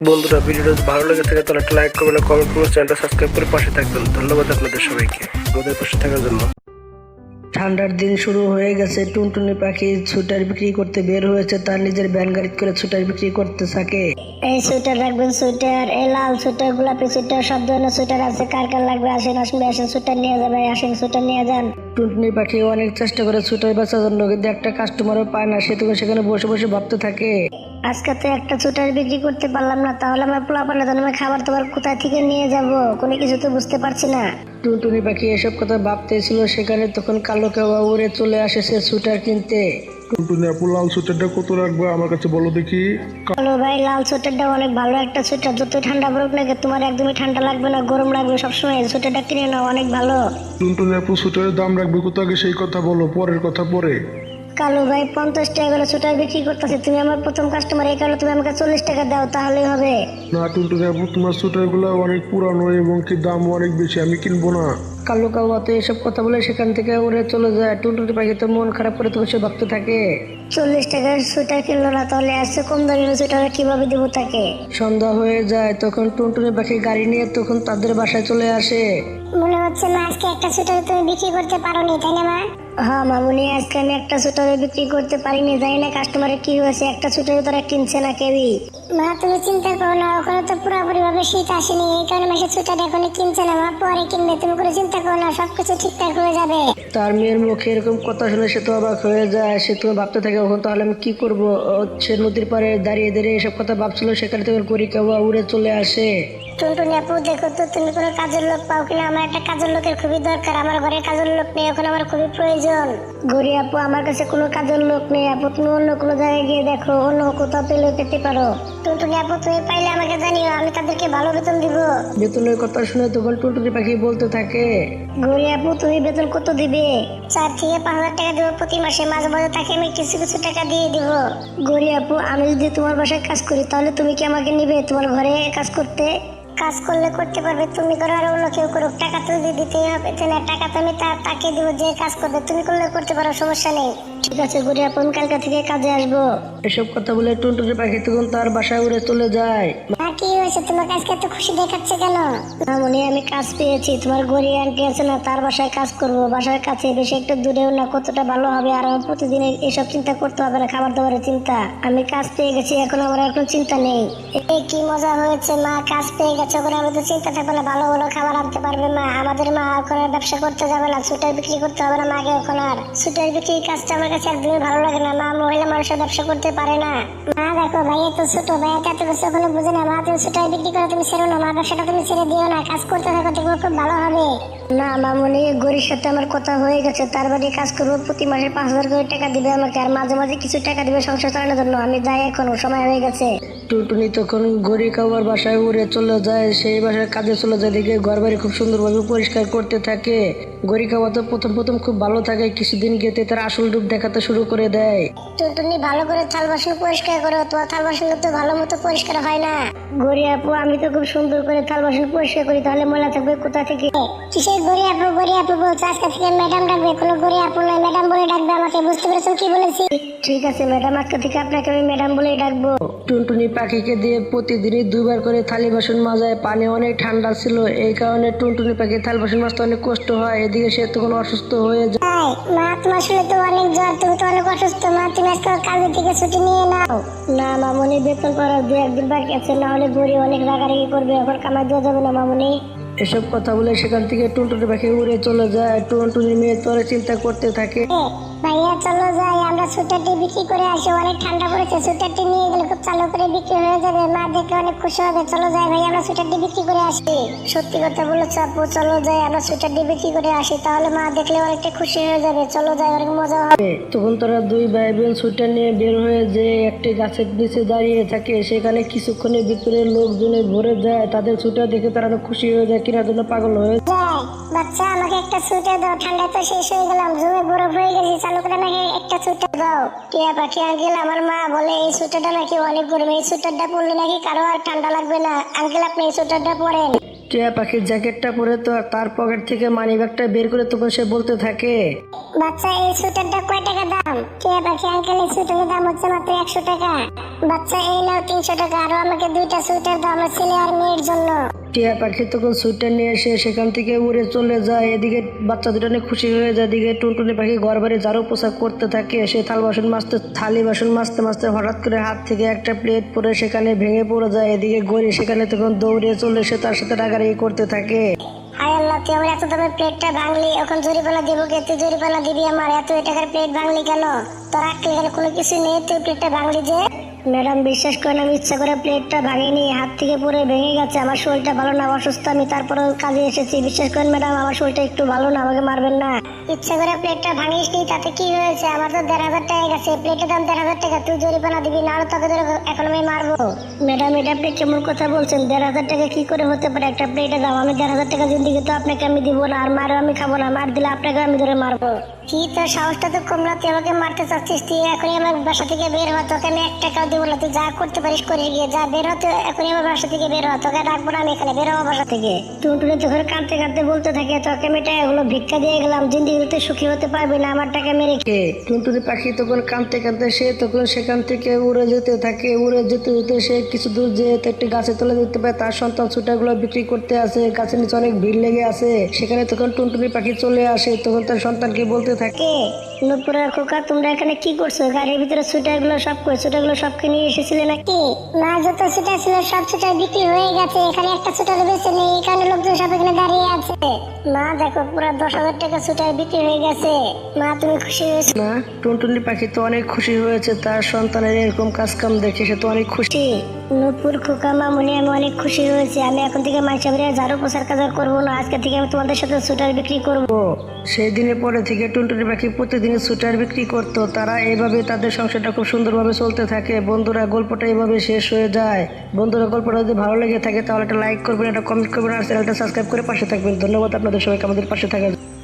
বন্ধুরা ভিডিওটা যদি ভালো লেগে থাকে তাহলে একটা লাইক করবেন কমেন্ট করবেন চ্যানেলটা সাবস্ক্রাইব করে পাশে থাকবেন। ধন্যবাদ আপনাদের সবাইকে। আমাদের পাশে থাকার জন্য। ঠান্ডার দিন শুরু হয়ে গেছে। টুনটুনি পাখি ছুটার বিক্রি করতে বের হয়েছে। তার নিজের ভ্যান গাড়ি করে ছুটার বিক্রি করতে থাকে। এই সোয়েটার রাখবেন সোয়েটার এই লাল সোয়েটার গোলাপি সোয়েটার সব ধরনের সোয়েটার আছে। কার কার লাগবে? আসেন আসেন আসেন সোয়েটার নিয়ে যাবে আসেন সোয়েটার নিয়ে যান। টুনটুনি পাখি অনেক চেষ্টা করে ছুটার বেচার জন্য কিন্তু একটা কাস্টমারও পায় না। সে তখন সেখানে বসে বসে ভাবতে থাকে। আজকে তো একটা সোয়েটার বিক্রি করতে পারলাম না তাহলে আমার পোলা পালে তো আমি খাবার তোমার কোথায় থেকে নিয়ে যাব? কোনো কিছু তো বুঝতে পারছি না। টুনটুনি পাখি এসব কথা ভাবতেছিল সেখানে তখন কালো কেওয়া উড়ে চলে আসে সে সুটার কিনতে। টুনটুনি আপু লাল সোয়েটারটা কত রাখবে আমার কাছে বলো দেখি। হ্যালো ভাই লাল সোয়েটারটা অনেক ভালো একটা সোয়েটার যত ঠান্ডা পড়ুক না তোমার একদমই ঠান্ডা লাগবে না গরম লাগবে সবসময় সোয়েটারটা কিনে নাও অনেক ভালো। টুনটুনি আপু সোয়েটারের দাম রাখবে কত আগে সেই কথা বলো পরের কথা পরে। কালু ভাই পঞ্চাশ টাকা করে সোয়েটার বিক্রি করতেছে, তুমি আমার প্রথম কাস্টমার এই কারণে তুমি আমাকে চল্লিশ টাকা দাও তাহলে হবে। না টুনটুনি বাবু তোমার সোয়েটারগুলো অনেক পুরানো এবং কি দাম অনেক বেশি, আমি কিনবো না। কালো কাওয়া তো এসব কথা বলে সেখান থেকে উড়ে চলে যায়। টুনটুনি পাখি তো মন খারাপ করে তো বসে ভাবতে থাকে। চল্লিশ টাকার সোয়েটার কিনলো না তাহলে আসছে কম দামের সোয়েটার কীভাবে দেবো তাকে? সন্ধ্যা হয়ে যায় তখন টুনটুনি পাখি গাড়ি নিয়ে তখন তাদের বাসায় চলে আসে। মনে হচ্ছে মা আজকে একটা সোয়েটার তুমি বিক্রি করতে পারো নি তাই না মা? হ্যাঁ মামুনি আজকে আমি একটা সোয়েটার বিক্রি করতে পারিনি জানি না কাস্টমারের কি হয়েছে একটা সোয়েটার তারা কিনছে না কেউই। মা তুমি চিন্তা করো না ওখানে তো পুরোপুরি ভাবে শীত আসেনি এই কারণে মাসে সোয়েটার এখনই কিনছে না মা পরে কিনবে তুমি কোনো চিন্তা করো না সবকিছু ঠিকঠাক হয়ে যাবে। তার মেয়ের মুখে এরকম কথা শুনে সে তো অবাক হয়ে যায় সে তো ভাবতে থাকে ওখানে তাহলে আমি কি করব? সে নদীর পাড়ে দাঁড়িয়ে দাঁড়িয়ে এসব কথা ভাবছিল সেখানে তখন করি কাওয়া উড়ে চলে আসে। টুনটুনি আপু দেখো তো তুমি কোনো কাজের লোক পাও কিনা? আমার একটা কাজের লোকের খুবই দরকার আমার ঘরে কাজের লোক নেই এখন আমার খুবই প্রয়োজন। গরি আপু আমার কাছে কোনো কাজের লোক নেই আপু তুমি অন্য কোনো জায়গায় গিয়ে দেখো অন্য কোথাও পেলে পেতে পারো। টুনটুনি আপু তুমি পাইলে আমাকে জানিও আমি তাদেরকে ভালো বেতন দিব। বেতনের কথা শুনে তখন টুনটুনি পাখি বলতে থাকে। গরি আপু তুমি বেতন কত দিবে? চার থেকে পাঁচ হাজার টাকা দেবো প্রতি মাসে মাঝে মাঝে তাকে আমি কিছু কিছু টাকা দিয়ে দিব। গরি আপু আমি যদি তোমার বাসায় কাজ করি তাহলে তুমি কি আমাকে নিবে তোমার ঘরে কাজ করতে? কাজ করলে করতে পারবে, তুমি করো আর অন্য কেউ করুক। টাকা তো দিয়ে দিতেই হবে, তাই না? টাকা তো আমি তাকে দিব যে কাজ করবে, তুমি করলে করতে পারো, সমস্যা নেই। ঠিক আছে গরি আপন, কালকা থেকে কাজে আসব। এসব কথা বলে টুনটুনি পাখি তখন তার বাসায় উড়ে চলে যায়। হয়েছে? তোমাকে আজকে এত খুশি দেখাচ্ছে কেন? মামনি আমি কাজ পেয়েছি। তোমার গড়ি আন্টি আছে না তার বাসায় কাজ করব। বাসার কাছে বেশি একটু দূরেও না কতটা ভালো হবে? আর আমার প্রতিদিন এসব চিন্তা করতে হবে না খাবার দাবারের চিন্তা। আমি কাজ পেয়ে গেছি এখন আমার আর কোনো চিন্তা নেই। এই কি মজা হয়েছে মা। কাজ পেয়ে গেছে ওখানে আমাদের চিন্তা থাকবে না। ভালো ভালো খাবার আনতে পারবে মা। আমাদের মা ওখানে ব্যবসা করতে যাবে না সুটার বিক্রি করতে হবে না মাকে ওখানে আর। সুটার বিক্রির কাজটা আমার কাছে একদমই ভালো লাগে না। মা মহিলা মানুষের ব্যবসা করতে পারে না। মা দেখো ভাইয়া তো ছোট। ভাইয়া এত কিছু ওখানে বুঝে না। মা তুমি সুটার বিক্রি করে তুমি ছেড়ো না মা ব্যবসাটা তুমি ছেড়ে দিও না, কাজ করতে থাকো, দেখব খুব ভালো হবে। না মামনি গরির সাথে আমার কথা হয়ে গেছে। তার বাড়ি কাজ করব প্রতি মাসে পাঁচ হাজার করে টাকা দিবে আমাকে আর মাঝে মাঝে কিছু টাকা দিবে সংসার চালানোর জন্য। আমি যাই এখন সময় হয়ে গেছে। টুনটুনি তখন গড়ি কাওয়ার বাসায় উড়ে চলে যায় সেই বাসায় কাজে চলে যায় দেখে ঘর বাড়ি খুব সুন্দরভাবে পরিষ্কার করতে থাকে। গড়ি কাওয়া তো প্রথম প্রথম খুব ভালো থাকে কিছুদিন গেতে তার আসল রূপ দেখাতে শুরু করে দেয়। টুনটুনি ভালো করে থাল বাসন পরিষ্কার করো তোমার থাল বাসন তো ভালো মতো পরিষ্কার হয় না। গড়ি আপু আমি তো খুব সুন্দর করে থাল বাসন পরিষ্কার করি তাহলে ময়লা থাকবে কোথা থেকে? কিসের গড়ি আপু গড়ি আপু বলছো আজকে থেকে ম্যাডাম ডাকবে কোনো গড়ি আপু নয় ম্যাডাম বলে ডাকবে আমাকে বুঝতে পেরেছ কি বলেছি? ঠিক আছে ম্যাডাম আজকে থেকে আপনাকে আমি ম্যাডাম বলেই ডাকবো। টুনটুনি পাখিকে দিয়ে প্রতিদিনই দুবার করে থালি বাসন মাজায় পানি অনেক ঠান্ডা ছিল এই কারণে টুনটুনি পাখি থালি বাসন মাজতে অনেক কষ্ট হয় এদিকে সে তখন অসুস্থ হয়ে যায়। মা তোমার শুনে তো অনেক জ্বর তুমি তো অনেক অসুস্থ মা তুমি আজকে কাজের থেকে ছুটি নিয়ে নাও। না মামনি বেতন করার দু একদিন বাকি আছে না হলে গড়ি অনেক রাগারাগি করবে এখন কামাই দেওয়া যাবে না মামনি। এসব কথা বলে সেখান থেকে টুনটুনি পাখি উড়ে চলে যায়। টুনটুনি মেয়ে তোরে চিন্তা করতে থাকে। ভাইয়া চলো যাই। আমরা সুটারটি বিক্রি করে আসি। অনেক ঠান্ডা পড়েছে। সুটারটি নিয়ে গেলে খুব চালু করে বিক্রি হয়ে যাবে। মা দেখে অনেক খুশি হবে। চলো যাই ভাই আমরা সুটারটি বিক্রি করে আসি। সত্যি কথা বলেছ আপু চলো যাই। আমরা সুটারটি বিক্রি করে আসি। তাহলে মা দেখলে অনেকটা খুশি হয়ে যাবে। চলো যাই অনেক মজা হবে। তখন তারা দুই ভাই বোন ছুটে নিয়ে বের হয়ে যে একটি গাছের নিচে দাঁড়িয়ে থাকে। সেখানে কিছুক্ষণের ভিতরে লোকজনে ভরে যায়। তাদের ছুটা দেখে তারা খুশি হয়ে যায়। কিনার জন্য পাগল হয়ে যায়। বাচ্চা, আমাকে একটা সুইটার দাও ঠান্ডা তো শেষ হয়ে গেলাম, জমে বরফ হয়ে গেছি চালু করে আমাকে একটা সুইটার দাও। টিয়া পাখি আঙ্কেল আমার মা বলে, এই সুইটারটা নাকি, অনেক গরম, এই সুইটারটা পরলে নাকি কারও আর ঠান্ডা লাগবে না। আঙ্কেল আপনি এই সুইটারটা পরেন টিয়া পাখির জ্যাকেটটা পরে তো তার পকেট থেকে মানি ব্যাগটা বের করে তখন সে বলতে থাকে। বাচ্চা এই সুইটারটা কয় টাকা দাম? টিয়া পাখি আঙ্কেল এই সুইটারের দাম হচ্ছে মাত্র একশো টাকা। বাচ্চা এই নাও তিনশো টাকা আরও আমাকে দুইটা সুইটার দাও আমার ছেলে আর মেয়ের জন্য। টিয়া পাখি তখন সুইটার নিয়ে এসে সেখান থেকে উড়ে চলে যায়। এদিকে বাচ্চা দুটো অনেক খুশি হয়ে যায়। এদিকে টুনটুনি পাখি ঘর বাড়ি ঝাড়ু পোশাক করতে থাকে। সে থাল বাসন মাজতে থালি বাসন মাজতে মাজতে হঠাৎ করে হাত থেকে একটা প্লেট পরে সেখানে ভেঙে পড়ে যায়। এদিকে গড়ি সেখানে তখন দৌড়ে চলে এসে তার সাথে রাগারাগি করতে থাকে। হায় আল্লাহ, তুই আমার এত দামের প্লেটটা ভাঙলি, এখন জরিপানা দিব কে? তুই জরিপানা দিবি আমার, এত টাকার প্লেট ভাঙলি কেন? তোর আটকে গেলে কোনো কিছু নেই, তুই প্লেটটা ভাঙলি যে। ম্যাডাম, বিশ্বাস করেন, আমি ইচ্ছা করে প্লেটটা ভাঙিনি হাত থেকে পরে ভেঙে গেছে। আমার শরীরটা ভালো না, অসুস্থ, আমি তারপরে কাজে এসেছি। বিশ্বাস করেন ম্যাডাম, আমার শরীরটা একটু ভালো না, আমাকে মারবেন না। ইচ্ছা করে প্লেটটা ভাঙিস নি তাতে কি হয়েছে? আমার তো দেড় হাজার টাকা গেছে প্লেটের দাম দেড় হাজার টাকা, তুই জরিপানা দিবি, না তোকে ধরে এখন আমি মারবো। ম্যাডাম, এটা আপনি কেমন কথা বলছেন? দেড় হাজার টাকা কি করে হতে পারে? একটা প্লেটের দাম আমি দেড় হাজার টাকা জিন্দিগি তো আপনাকে আমি দিব না, আর মারও আমি খাব না, মার দিলে আপনাকে আমি ধরে মারবো। কি তোর সাহসটা তো কম না তুই আমাকে মারতে চাচ্ছিস, তুই এখনই আমার বাসা থেকে বের হ, তোকে আমি এক টাকাও দিব না তুই যা করতে পারিস করে গিয়ে যা বের হতে আমার বাসা থেকে বের হ তোকে রাখব না আমি এখানে বের হব বাসা থেকে। টুনটুনি তখন কাঁদতে কাঁদতে বলতে থাকে তোকে আমি টাকাগুলো ভিক্ষা দিয়ে গেলাম জিন্দিগিতে সুখী হতে পারবি না আমার টাকা মেরে কে? টুনটুনি পাখি তখন কাঁদতে কাঁদতে সে তখন সেখান থেকে উড়ে যেতে থাকে উড়ে যেতে যেতে সে কিছু দূর যেয়ে তো একটি গাছে তুলে দেখতে পায় তার সন্তান ছুটাগুলো বিক্রি করতে আসে গাছের নিচে অনেক ভিড় লেগে আছে সেখানে তখন টুনটুনি পাখি চলে আসে তখন তার সন্তানকে বলতে থাকে কে? খোকা তোমরা এখানে কি করছ? গাড়ির ভিতরে সুইটারগুলো সব কই? সুইটার গুলো নিয়ে এসেছিলে নাকি মা যত সুইটার ছিল সব সুইটার বিক্রি হয়ে গেছে। এখানে একটা সুইটার বেঁচে নেই এই কারণে লোকজন সব এখানে দাঁড়িয়ে আছে। মা দেখো পুরো দশ হাজার টাকা সুইটার বিক্রি হয়ে গেছে। মা তুমি খুশি হয়েছো? না টুনটুনি পাখি তো অনেক খুশি হয়েছে। তার সন্তানের এরকম কাজ কাম দেখে সে তো অনেক খুশি। নূপুর খোকা মামুনি, আমি অনেক খুশি হয়েছি। আমি এখন থেকে মাইসা বেরিয়ে ঝাড়ু পোষার কাজ করব না। আজকে থেকে আমি তোমাদের সাথে সুইটার বিক্রি করব। সেই দিনের পরে থেকে টুনটুনি পাখি প্রতিদিন সুইটার বিক্রি করতো। তারা এইভাবে তাদের সংসারটা খুব সুন্দরভাবে চলতে থাকে। বন্ধুরা, গল্পটা এইভাবে শেষ হয়ে যায়। বন্ধুরা, গল্পটা যদি ভালো লেগে থাকে, তাহলে একটা লাইক করবেন, একটা কমেন্ট করবেন, আর চ্যানেলটা সাবস্ক্রাইব করে পাশে থাকবেন। ধন্যবাদ আপনাদের সবাইকে, আমাদের পাশে থাকার।